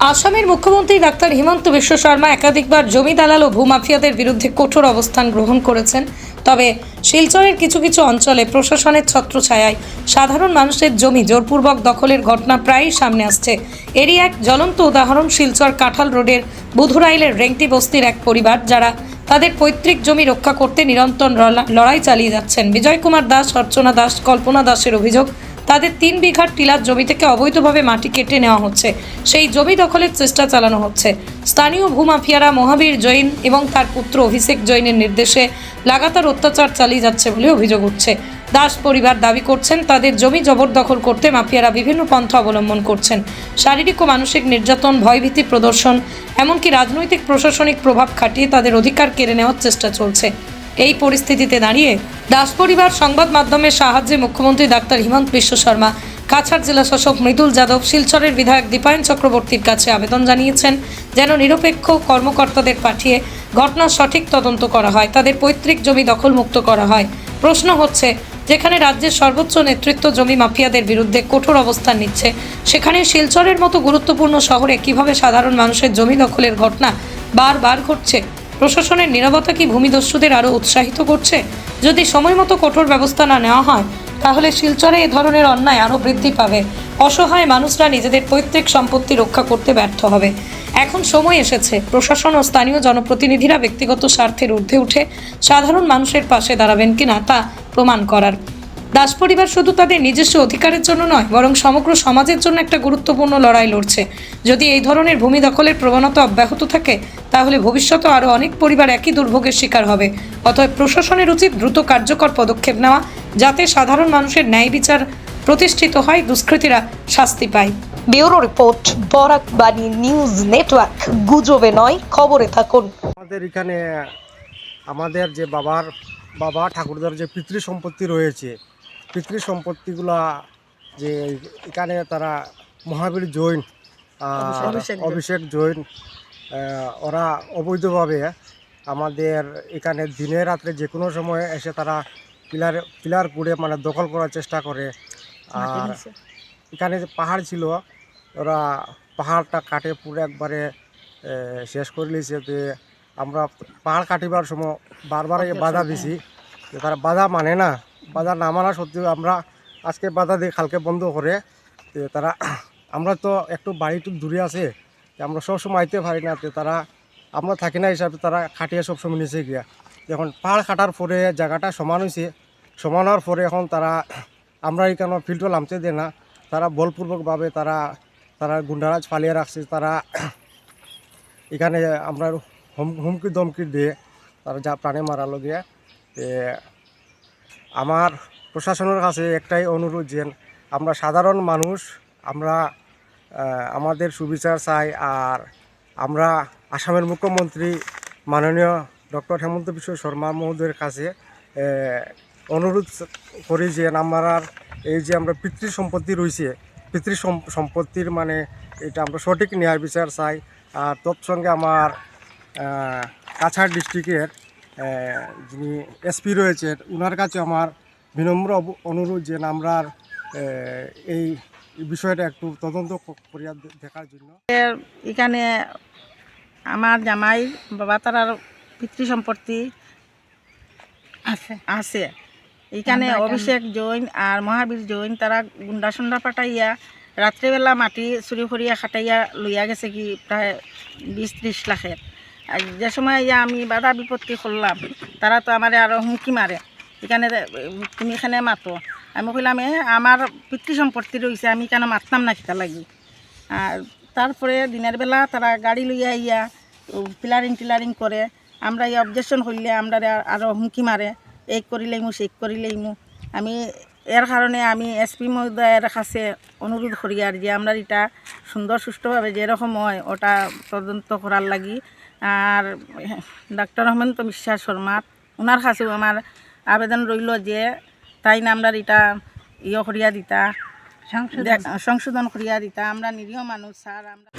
আসামের মুখ্যমন্ত্রী ডাক্তার হিমন্ত বিশ্ব শর্মা একাধিকবার জমি দালাল ও ভূমাফিয়াদের বিরুদ্ধে কঠোর অবস্থান গ্রহণ করেছেন। তবে শিলচরের কিছু কিছু অঞ্চলে প্রশাসনের ছত্রছায়ায় সাধারণ মানুষের জমি জোরপূর্বক দখলের ঘটনা প্রায়ই সামনে আসছে। এরই এক জ্বলন্ত উদাহরণ শিলচর কাঁঠাল রোডের বুধুরাইলের রেংটি বস্তির এক পরিবার, যারা তাদের পৈতৃক জমি রক্ষা করতে নিরন্তর লড়াই চালিয়ে যাচ্ছেন। বিজয় কুমার দাস, অর্চনা দাস, কল্পনা দাসের অভিযোগ তাদের তিন বিঘার টিলার জমি থেকে অবৈধভাবে মাটি কেটে নেওয়া হচ্ছে। সেই জমি দখলের চেষ্টা চালানো হচ্ছে। স্থানীয় ভূমাফিয়ারা মহাবীর জৈন এবং তার পুত্র অভিষেক জৈনের নির্দেশে লাগাতার অত্যাচার চালিয়ে যাচ্ছে বলে অভিযোগ উঠছে। দাস পরিবার দাবি করছেন, তাদের জমি জবরদখল করতে মাফিয়ারা বিভিন্ন পন্থা অবলম্বন করছেন। শারীরিক ও মানসিক নির্যাতন, ভয়ভীতি প্রদর্শন, এমনকি রাজনৈতিক, প্রশাসনিক প্রভাব খাটিয়ে তাদের অধিকার কেড়ে নেওয়ার চেষ্টা চলছে। এই পরিস্থিতিতে দাঁড়িয়ে দাস পরিবার সংবাদ মাধ্যমের সাহায্যে মুখ্যমন্ত্রী ডাক্তার হিমন্ত বিশ্ব শর্মা, কাছাড় জেলা শাসক মৃদুল যাদব, শিলচরের বিধায়ক দীপায়ন চক্রবর্তীর কাছে আবেদন জানিয়েছেন যেন নিরপেক্ষ কর্মকর্তাদের পাঠিয়ে ঘটনার সঠিক তদন্ত করা হয়, তাদের পৈতৃক জমি দখলমুক্ত করা হয়। প্রশ্ন হচ্ছে, যেখানে রাজ্যের সর্বোচ্চ নেতৃত্ব জমি মাফিয়াদের বিরুদ্ধে কঠোর অবস্থান নিচ্ছে, সেখানে শিলচরের মতো গুরুত্বপূর্ণ শহরে কীভাবে সাধারণ মানুষের জমি দখলের ঘটনা বারবার ঘটছে প্রশাসনের নিরবতা কি ভূমিদস্যুদের আরও উৎসাহিত করছে? যদি সময় মতো কঠোর ব্যবস্থা না নেওয়া হয়, তাহলে শিলচরে এ ধরনের অন্যায় আরও বৃদ্ধি পাবে। অসহায় মানুষরা নিজেদের পৈতৃক সম্পত্তি রক্ষা করতে ব্যর্থ হবে। এখন সময় এসেছে। প্রশাসন ও স্থানীয় জনপ্রতিনিধিরা ব্যক্তিগত স্বার্থের ঊর্ধ্বে উঠে সাধারণ মানুষের পাশে দাঁড়াবেন কিনা তা প্রমাণ করার। দাস পরিবার শুধু তাদের নিজস্ব অধিকারের জন্য নয় বরং সমগ্র সমাজের জন্য একটা গুরুত্বপূর্ণ লড়াই লড়ছে। যদি এই ধরনের ভূমি দখলের প্রবণতা অব্যাহত থাকে তাহলে ভবিষ্যতে আরও অনেক পরিবার একই দুর্ভোগের শিকার হবে। অতএব প্রশাসনের উচিত দ্রুত কার্যকর পদক্ষেপ নেওয়া যাতে সাধারণ মানুষের ন্যায় বিচার প্রতিষ্ঠিত হয় দুষ্কৃতীরা শাস্তি পায়। ব্যুরো রিপোর্ট বরাক বাণী নিউজ নেটওয়ার্ক গুজবে নয় খবরে থাকুন। আমাদের এখানে আমাদের যে বাবার বাবা ঠাকুরদার যে পিতৃ সম্পত্তি রয়েছে পিতৃ সম্পত্তিগুলা যে এখানে তারা মহাবীর জৈন আর অভিষেক জৈন। ওরা অবৈধভাবে আমাদের এখানে দিনে রাত্রে যে কোনো সময় এসে তারা পিলার পিলার করে মানে দখল করার চেষ্টা করে। আর এখানে যে পাহাড় ছিল ওরা পাহাড়টা কাটে পুরো একবারে শেষ করে নিয়েছে যে আমরা পাহাড় কাটিবার সময় বারবার বাধা দিছি। যে তারা বাধা মানে না। বাধা না মানা সত্ত্বেও আমরা আজকে বাধা দিয়ে খালকে বন্ধ করে তারা আমরা তো একটু বাড়ি একটু দূরে আছে আমরা সবসময় আইতে পারি না, তো তারা আমরা থাকি না হিসাবে তারা খাটিয়ে সবসময় নিচে গিয়া। এখন পাহাড় কাটার পরে জায়গাটা সমান হয়েছে সমান হওয়ার পরে এখন তারা আমরা এখানে ফিল্ডও নামতে দেয় না, তারা বলপূর্বকভাবে তারা তারা গুন্ডারাজ পালিয়ে রাখছে, তারা এখানে আমরা হুম- হুমকি দমকি দিয়ে তারা যা প্রাণে মারালো গিয়ে আমার প্রশাসনের কাছে একটাই অনুরোধ যে আমরা সাধারণ মানুষ, আমরা আমাদের সুবিচার চাই আর আমরা আসামের মুখ্যমন্ত্রী মাননীয় ডক্টর হেমন্ত বিশ্ব শর্মা মহোদয়ের কাছে অনুরোধ করি যে আমরা এই যে আমরা পিতৃ সম্পত্তি রয়েছে পিতৃ সম- সম্পত্তির মানে এটা আমরা সঠিক ন্যায় বিচার চাই আর তৎসঙ্গে আমার কাছাড় ডিস্ট্রিক্টের যিনি এসপি রয়েছেন ওনার কাছে আমার বিনম্র অনুরোধ যে আমরা এই বিষয়টা একটু তদন্ত করিয়া দেখার জন্য। এখানে আমার জামাই বাবা তারার পিতৃ সম্পত্তি আছে। আছে। এখানে অভিষেক জৈন আর মহাবীর জৈন তারা গুন্ডা সুন্ডা পাঠাইয়া রাত্রেবেলা মাটি চুরি করিয়া খাটাইয়া লইয়া গেছে কি প্রায় বিশ ত্রিশ লাখের। যে সময় ইয়া আমি বাধা বিপত্তি করলাম, তারা তো আমার আরও হুমকি মারে। এখানে তুমি এখানে মাতো। আমি কইলাম, এ, আমার পিতৃ সম্পত্তি রয়েছে আমি কেন মারতাম না কিতা লাগি? আর তারপরে দিনের বেলা তারা গাড়ি লইয়া ইয়া পিলারিং টিলারিং করে, আমরা এই অবজেকশন করলে আমরা আরও হুমকি মারে। এই করিলেইমু সেই করিলেইমু আমি, এর কারণে আমি এসপি মহোদয়ের কাছে অনুরোধ করি আর যে, আমরা এটা সুন্দর, সুষ্ঠুভাবে যেরকম হয়, ওটা তদন্ত করার লাগি। আর ডাক্তার হেমন্ত বিশ্বাস শর্মা। ওনার কাছেও আমার আবেদন রইল যে তাই না আমরা এটা ইয়ে করিয়া দিতা। সংশোধন করিয়া দিতা। আমরা নিরীহ মানুষ স্যার আমরা